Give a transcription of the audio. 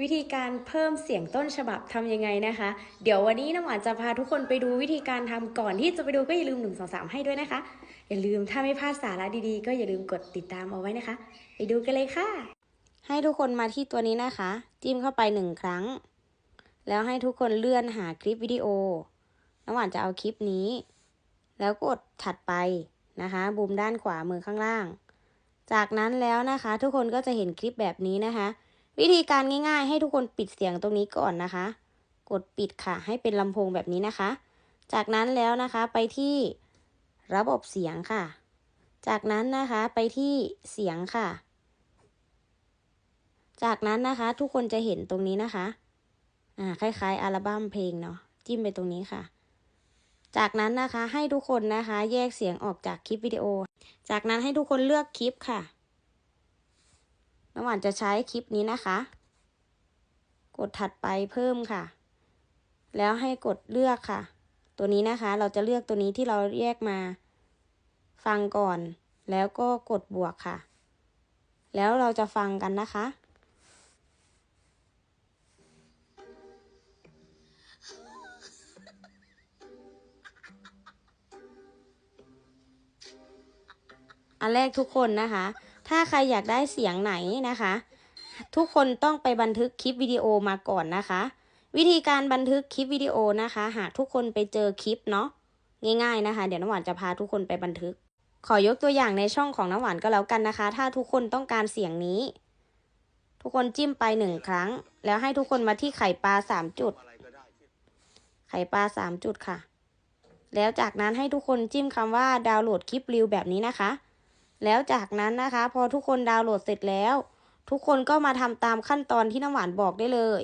วิธีการเพิ่มเสียงต้นฉบับทำยังไงนะคะ เดี๋ยววันนี้น้ำหวานจะพาทุกคนไปดูวิธีการทำก่อนที่จะไปดูก็อย่าลืม 1 2 3 ให้ด้วยนะคะ อย่าลืมถ้าไม่พลาดสาระดีๆ ก็อย่าลืมกดติดตามเอาไว้นะคะ ไปดูกันเลยค่ะ ให้ทุกคนมาที่ตัวนี้นะคะ จิ้มเข้าไปหนึ่งครั้ง แล้วให้ทุกคนเลื่อนหาคลิปวิดีโอ น้ำหวานจะเอาคลิปนี้ แล้วกดถัดไปนะคะบุมด้านขวามือข้างล่าง จากนั้นแล้วนะคะ ทุกคนก็จะเห็นคลิปแบบนี้นะคะ วิธีการง่าย ๆ ให้ทุกคนปิดเสียงตรงนี้ก่อนนะคะ กดปิดค่ะ ให้เป็นลำโพงแบบนี้นะคะ จากนั้นแล้วนะคะไปที่ระบบเสียงค่ะ จากนั้นนะคะไปที่เสียงค่ะ จากนั้นนะคะทุกคนจะเห็นตรงนี้นะคะ อ่าคล้ายๆอัลบั้มเพลงเนาะจิ้มไปตรงนี้ค่ะ จากนั้นนะคะให้ทุกคนนะคะ แยกเสียงออกจากคลิปวิดีโอ จากนั้นให้ทุกคนเลือกคลิปค่ะ น้ำหวานจะใช้คลิปนี้นะคะ กดถัดไปเพิ่มค่ะ แล้วให้กดเลือกค่ะ ตัวนี้นะคะ เราจะเลือกตัวนี้ที่เราแยกมา ฟังก่อน แล้วก็กดบวกค่ะ แล้วเราจะฟังกันนะคะอันแรกทุกคนนะคะ ถ้าใครอยากได้เสียงไหนนะคะ ทุกคนต้องไปบันทึกคลิปวิดีโอมาก่อนนะคะ วิธีการบันทึกคลิปวิดีโอนะคะ หากทุกคนไปเจอคลิปเนาะง่ายๆนะคะ เดี๋ยวน้ำหวานจะพาทุกคนไปบันทึก ขอยกตัวอย่างในช่องของน้ำหวานก็แล้วกันนะคะ ถ้าทุกคนต้องการเสียงนี้ ทุกคนจิ้มไปหนึ่งครั้ง แล้วให้ทุกคนมาที่ไข่ปลาสามจุด ไข่ปลาสามจุดค่ะ แล้วจากนั้นให้ทุกคนจิ้มคำว่าดาวน์โหลดคลิปรีวแบบนี้นะคะ แล้วจากนั้นนะคะ พอทุกคนดาวน์โหลดเสร็จแล้ว ทุกคนก็มาทำตามขั้นตอนที่น้ำหวานบอกได้เลย